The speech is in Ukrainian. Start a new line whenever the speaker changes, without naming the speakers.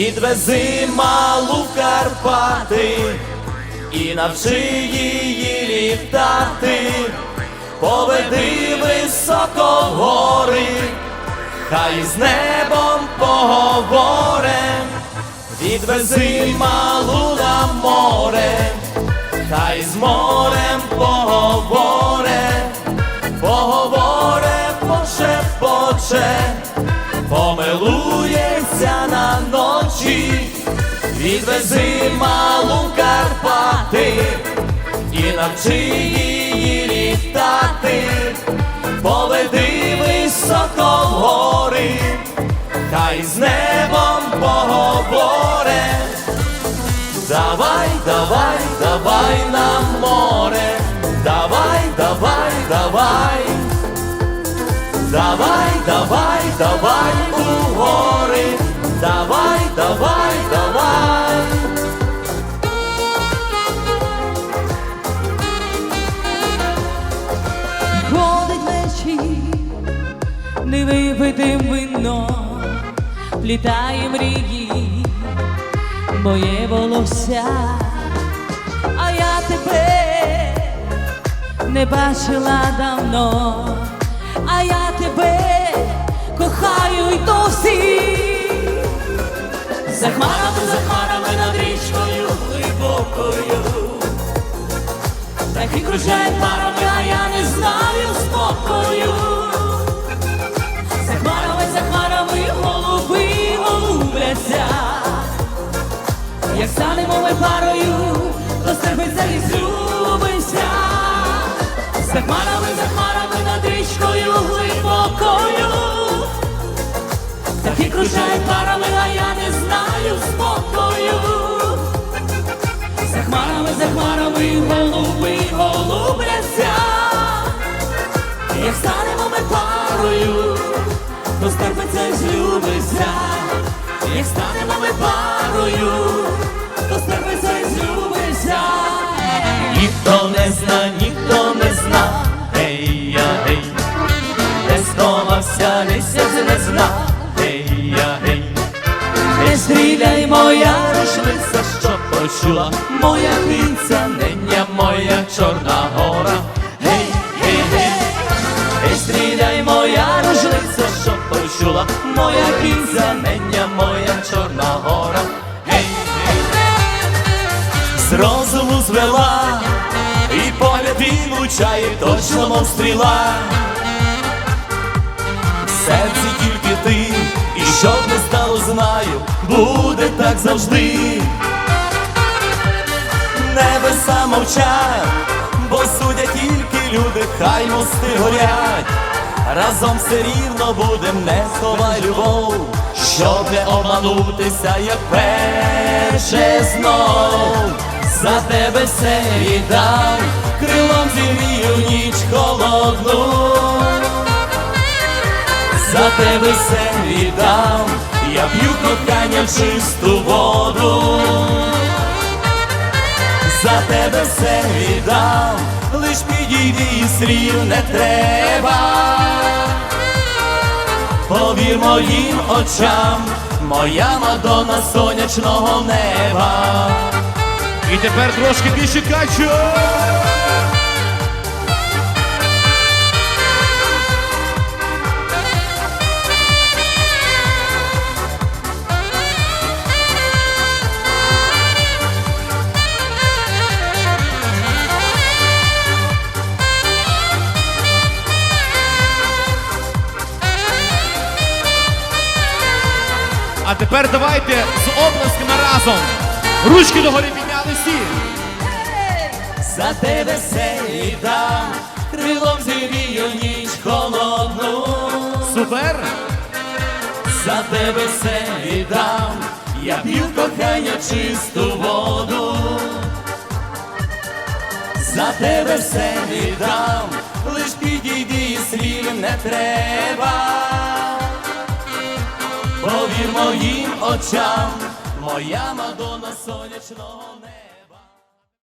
Відвези малу в Карпати і навчи її літати, поведи високо в гори, хай з небом поговоре, відвези малу на море, хай з морем поговоре, поговоре, пошепоче, відвези малу Карпати і навчи її літати, поведи високо в гори, хай з небом поговоре. Давай, давай, давай на море, давай, давай, давай. Давай, давай, давай у гори, давай, давай,
не випити вино, літає мрії, моє волосся, а я тебе не бачила давно, а я тебе кохаю й досі. За хмарами, за хмарами над річкою глибокою. Так і кружає парами, а я не знаю спокою. Станемо ми парою, то стерпиться і злюбиться. За хмарами, за хмарами над річкою глибокою. Так і кружає парами, а я не знаю спокою. За хмарами, за хмарами голуби голубляться. Як станемо ми парою, то стерпиться і злюбиться. Як станемо ми парою,
Ніхто не зна, ніхто не зна, гей я гей, де сховався місяць не зна, гей я гей, не стріляй моя рушниця, що почула моя кінця, нення моя чорна гора, гей, гей, гей, не стріляй моя рушниця, що почула моя кінця, нення влучає точно мов стріла. В серці тільки ти, і щоб не стало, знаю, буде так завжди. Небеса мовчать, бо судять тільки люди, хай мости горять. Разом все рівно будем, не сховай любов, щоб не обманутися, як перше знов. За тебе все віддам, крилом зімію ніч холодну. За тебе все віддам, я п'ю кохання в чисту воду. За тебе все віддам, лиш підійди і слів не треба. Повір моїм очам, моя мадона сонячного неба.
І тепер трошки більше качу. А тепер давайте з оплесками разом. Ручки догорі підняли всі.
За тебе все віддам, крилом зівію ніч холодну.
Супер.
За тебе все віддам, я п'ю кохання чисту воду. За тебе все віддам, лиш підійди і слів не треба. Повір моїм очам, моя мадона сонячного неба.